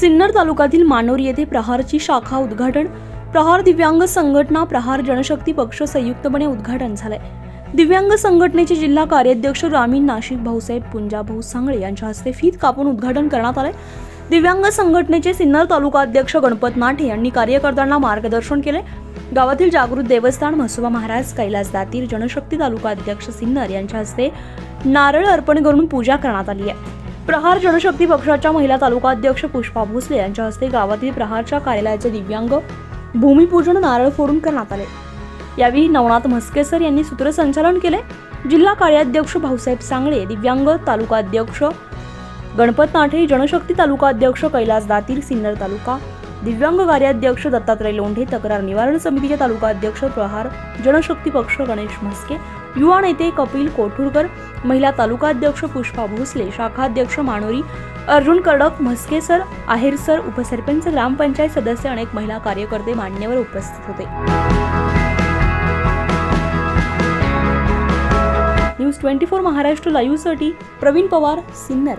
सिन्नर तालुक्यातील मानोरी येथे प्रहारची शाखा उद्घाटन. प्रहार दिव्यांग संघटना प्रहार जनशक्ती पक्ष संयुक्तपणे उद्घाटन झालंय. दिव्यांग संघटनेचे जिल्हा कार्याध्यक्ष रामीन नाशिक भाऊसाहेब पुंजाभाऊ सांगळे यांच्या हस्ते फीत कापून उद्घाटन करण्यात आलंय. दिव्यांग संघटनेचे सिन्नर तालुका अध्यक्ष गणपत नाठे यांनी कार्यकर्त्यांना मार्गदर्शन केले गावातील जागृत देवस्थान म्हसोबा महाराज कैलास दातीर जनशक्ती तालुका अध्यक्ष सिन्नर यांच्या हस्ते नारळ अर्पण करून पूजा करण्यात आली आहे. प्रहार जनशक्ती पक्षाच्या महिला तालुका अध्यक्ष पुष्पा भोसले यांच्या हस्ते गावातील प्रहारच्या कार्यालयाचे दिव्यांग भूमिपूजन नारळ फोडून करण्यात आले. यावेळी नवनाथ म्हस्केसर यांनी सूत्रसंचालन केले. जिल्हा कार्याध्यक्ष भाऊसाहेब सांगळे दिव्यांग तालुका अध्यक्ष गणपत नाठे जनशक्ती तालुका अध्यक्ष कैलास दातीर सिन्नर तालुका दिव्यांग कार्याध्यक्ष दत्तात्रय लोंढे तक्रार निवारण समितीचे तालुका अध्यक्ष प्रहार जनशक्ती पक्ष गणेश म्हस्के युवा नेते कपिल कोठुरकर महिला तालुकाध्यक्ष पुष्पा भोसले शाखाध्यक्ष मानोरी अर्जुन कडक म्हस्केसर आहेरसर उपसरपंच ग्रामपंचायत सदस्य अनेक महिला कार्यकर्ते मान्यवर उपस्थित होते. न्यूज ट्वेंटी फोर महाराष्ट्र लाईव्हसाठी प्रवीण पवार सिन्नर.